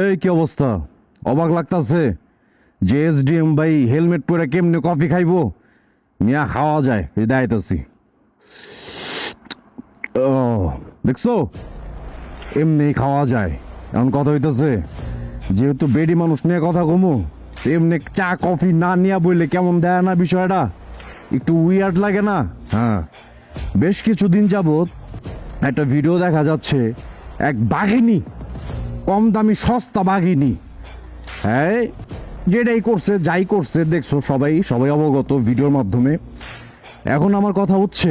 এই কি অবস্থা? অবাক লাগতাছে। যে এসডিএম ভাই হেলমেট পরে কেমনে কফি খাইবো? মিয়া খাওয়া যায় এই দায়িত্বছি ও, দেখছ? এমনি খাওয়া যায়। এমন কথা হইতেছে, যেহেতু বেডি মানুষ নিয়ে কথা কমু এমনি চা, কফি না নিয়ে বললে কেমন দেয় না বিষয়টা? একটু উইয়ার্ড লাগে না? হ্যাঁ। বেশ কিছুদিন যাবত একটা ভিডিও দেখা যাচ্ছে, এক বাঘিনী কম দামি সস্তা বাঘিনী। হ্যাঁ যেটাই করছে, যাই করছে, দেখছ সবাই সবাই অবগত ভিডিওর মাধ্যমে। এখন আমার কথা হচ্ছে,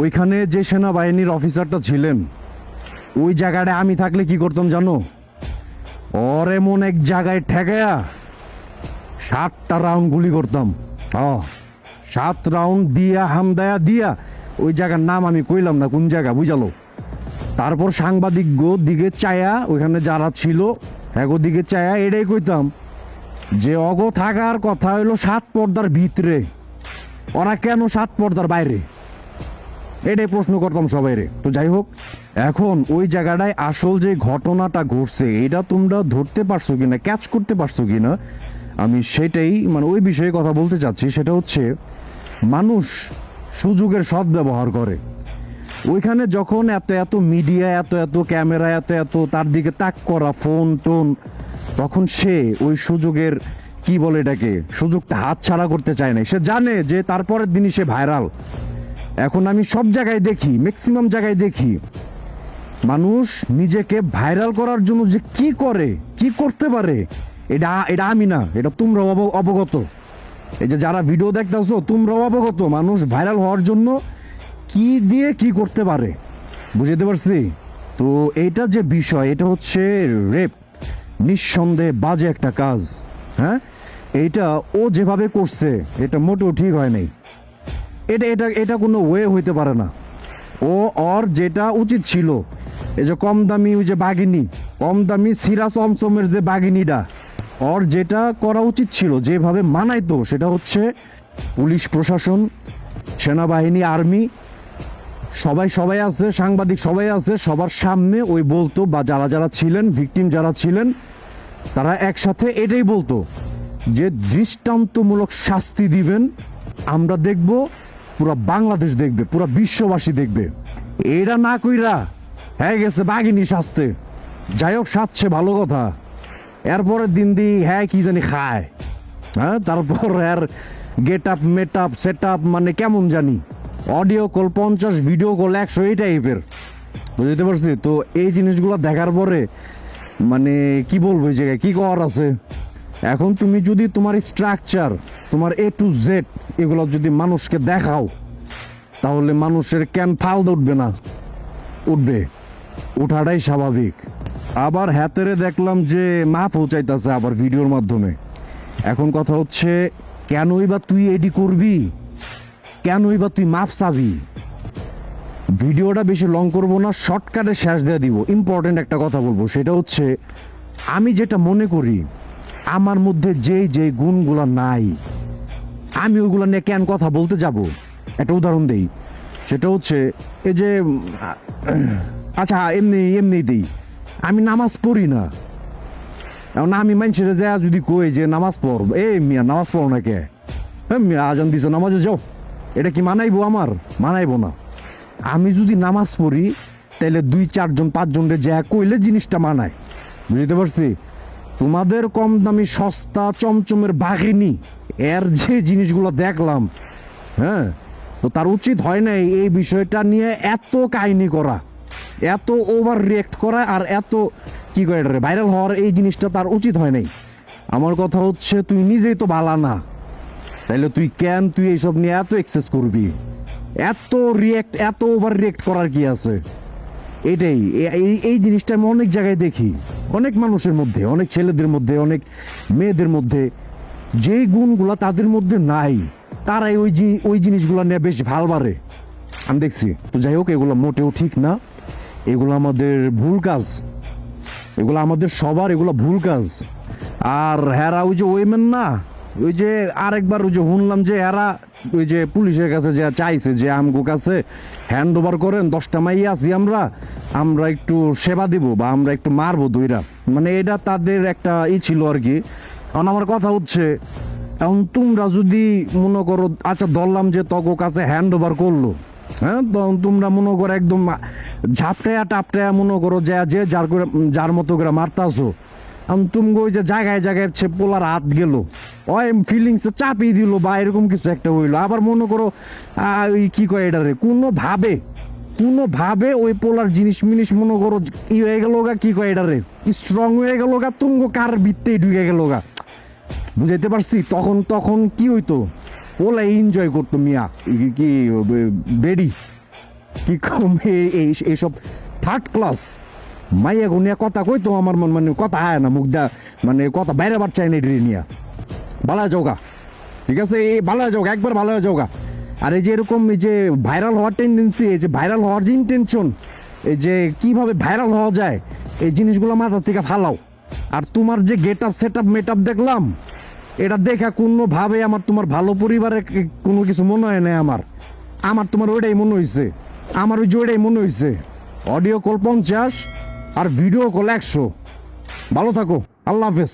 ওইখানে যে সেনাবাহিনীর অফিসারটা ছিলেন, ওই জায়গাটা আমি থাকলে কি করতাম জানো? ওর এমন এক জায়গায় ঠেকায়া সাতটা রাউন্ড গুলি করতাম। সাত রাউন্ড দিয়া, হামদায়া দিয়া, ওই জায়গার নাম আমি কইলাম না, কোন জায়গা, বুঝালো? তারপর সাংবাদিক গো দিকে চায়া, ওইখানে যারা ছিল এগো দিকে চায়া, এটাই কইতাম যে অগ থাকার কথা হইল সাত পর্দার ভিতরে। ওরা কেন সাত পর্দার বাইরে? এটাই প্রশ্ন করতাম সবাই রে। তো যাই হোক, এখন ওই জায়গাটায় আসল যে ঘটনাটা ঘটছে, এটা তোমরা ধরতে পারছ কিনা ক্যাচ করতে পারছ কিনা, আমি সেটাই মানে ওই বিষয়ে কথা বলতে চাচ্ছি, সেটা হচ্ছে মানুষ সুযোগের সৎ ব্যবহার করে। ওইখানে যখন এত এত মিডিয়া এত এত ক্যামেরা এত এত তার দিকে তাক করা ফোন টোন, তখন সে ওই সুযোগের কি বলে এটাকে, সুযোগটা হাত ছাড়া করতে চায় না সে জানে যে তারপরের দিনই সে ভাইরাল এখন আমি সব জায়গায় দেখি ম্যাক্সিমাম জায়গায় দেখি, মানুষ নিজেকে ভাইরাল করার জন্য যে কি করে, কি করতে পারে, এটা এটা আমি না, এটা তোমরা অব- অবগত। এই যে যারা ভিডিও দেখতেছো, তোমরাও অবগত, মানুষ ভাইরাল হওয়ার জন্য কি দিয়ে কি করতে পারে? বুঝতে পারছি? তো এইটা যে বিষয়, এটা হচ্ছে রেপ নিঃসন্দেহে বাজে একটা কাজ হ্যাঁ? এইটা ও যেভাবে করছে, এটা মোটেও ঠিক হয় নাই। এটা এটা এটা কোনো ওয়ে হইতে পারে না। ও, ওর যেটা উচিত ছিল, এই যে কম দামি ওই যে বাঘিনী, কম দামি সিরা চমচমের যে বাঘিনীটা, ওর যেটা করা উচিত ছিল, যেভাবে মানাইতো, সেটা হচ্ছে পুলিশ প্রশাসন, সেনাবাহিনী, আর্মি সবাই সবাই আছে, সাংবাদিক সবাই আছে, সবার সামনে ওই বলতো বা যারা যারা ছিলেন ভিকটিম যারা ছিলেন, তারা একসাথে এটাই বলতো যে দৃষ্টান্তমূলক শাস্তি দিবেন, আমরা দেখব, পুরো বাংলাদেশ দেখবে, পুরো বিশ্ববাসী দেখবে। এরা না কইরা হ্যাঁ গেছে বাঘিনী শাস্তে। যাই হোক, সাজছে, ভালো কথা। এরপরে দিন দি হ্যাঁ কি জানি খায়। হ্যাঁ তারপর এর get up met up set up মানে কেমন জানি। অডিও কল পঞ্চাশ, ভিডিও কল একশো, এই টাইপের। বুঝতে পারছি? তো এই জিনিসগুলো দেখার পরে মানে কি বলব এই জায়গায়? কি করার আছে? এখন তুমি যদি তোমার স্ট্রাকচার তোমার এ টু জেড এগুলো যদি মানুষকে দেখাও, তাহলে মানুষের ক্যান ফালদা উঠবে না? উঠবে। উঠাটাই স্বাভাবিক। আবার হ্যাতেরে দেখলাম যে মা পৌঁছাইতেছে আবার ভিডিওর মাধ্যমে। এখন কথা হচ্ছে, কেনই বা তুই এডি করবি? কেনই বা তুই মাপ চাবি? ভিডিওটা বেশি লং করব না শর্টকাটে শেষ দিয়ে দিব। ইম্পর্টেন্ট একটা কথা বলব, সেটা হচ্ছে, আমি যেটা মনে করি, আমার মধ্যে যেই যেই গুণগুলো নাই, আমি ওইগুলো নিয়ে কেন কথা বলতে যাব? একটা উদাহরণ দেই। সেটা হচ্ছে, এই যে আচ্ছা এমনি এমনি দিই। আমি নামাজ পড়ি না। এখন আমি মানুষের যা যদি কই যে নামাজ পড় এ মিয়া, নামাজ পড়ো না কে? এ মিয়া, আজান দিছে, নামাজে যাও। এটা কি মানাইবো আমার? মানাইবো না। আমি যদি নামাজ পড়ি তাহলে দুই, চারজন পাঁচজনকে যা কইলে জিনিসটা মানায়। বুঝতে পারছি? তোমাদের কম দামি সস্তা চমচমের বাঘিনী, এর যে জিনিসগুলো দেখলাম হ্যাঁ? তো তার উচিত হয় নাই এই বিষয়টা নিয়ে এত কাহিনী করা, এত ওভার রিয়েক্ট করা, আর এত কি করে ভাইরাল হওয়ার এই জিনিসটা তার উচিত হয় নাই। আমার কথা হচ্ছে, তুই নিজেই তো ভালা না। তাইলে তুই কেন তুই এইসব নিয়ে এত এক্সেস করবি? এত রিয়েক্ট এত ওভার রিয়েক্ট করার কি আছে? এটাই এই এই জিনিসটা আমি অনেক জায়গায় দেখি। অনেক মানুষের মধ্যে, অনেক ছেলেদের মধ্যে, অনেক মেয়েদের মধ্যে। যেই গুণগুলা তাদের মধ্যে নাই, তারাই ওই জি- ওই জিনিসগুলো নিয়ে বেশ ভালো আমি দেখছি। তো যাই হোক, এগুলো মোটেও ঠিক না। এগুলো আমাদের ভুল কাজ। এগুলো আমাদের সবার এগুলো ভুল কাজ। আর হেরা ওই যে ওইমেন না ওই যে আরেকবার ওই যে শুনলাম যে এরা ওই যে পুলিশের কাছে যে চাইছে যে আমগো কাছে হ্যান্ড ওভার করেন, দশটা মাইয়া আছি আমরা আমরা একটু সেবা দিব বা আমরা একটু মারবো দুইরা। মানে এটা তাদের একটা ই ছিল আর কি। কারণ আমার কথা হচ্ছে, এখন তোমরা যদি মনে করো আচ্ছা ধরলাম যে তগো কাছে হ্যান্ড ওভার করল হ্যাঁ? তখন তোমরা মনে করো একদম ঝাপটায়া টাপটায়া মনে করো যে যে যার করে যার মতো করে মারতাছো। এখন তুমি ওই যে জায়গায় জায়গায় সে পোলার হাত গেল। ওই ফিলিংস চাপিয়ে দিল বা এরকম কিছু একটা হইল। আবার মনে করো ওই কি কয় এটা রে কোনো ভাবে, কোনো ওই পোলার জিনিস মিনিস মনে করো, ই হয়ে গেল গা, কি কয় এটা রে স্ট্রং হয়ে গেল গা তুমি কার ভিত্তেই ঢুকে গেল গা। বুঝাইতে পারছি? তখন তখন কি হইতো? ওলা এনজয় করতো মিয়া। কি বেডি। কি কম এইসব থার্ড ক্লাস মাইয়া গুনিয়া কথা কইতো আমার মন মানে কথা আয় না মুখ দা মানে কথা বাইরে বার চাই না নিয়া। ভালো যাওগা ঠিক আছে? এই ভালো যাওগা একবার ভালো যাওগা আর এই যে এরকম এই যে ভাইরাল হওয়ার টেন্ডেন্সি এই যে ভাইরাল হওয়ার যে ইন্টেনশন এই যে কীভাবে ভাইরাল হওয়া যায়, এই জিনিসগুলো মাথা থেকে ফালাও। আর তোমার যে get up set up met up দেখলাম, এটা দেখা কোনোভাবে আমার তোমার ভালো পরিবারে কোনো কিছু মনে হয় না আমার। আমার তোমার ওইটাই মনে হয়েছে আমার ওই যে ওইটাই মনে হয়েছে অডিও কল পঞ্চাশ আর ভিডিও কল একশো। ভালো থাকো। আল্লাহ হাফেজ।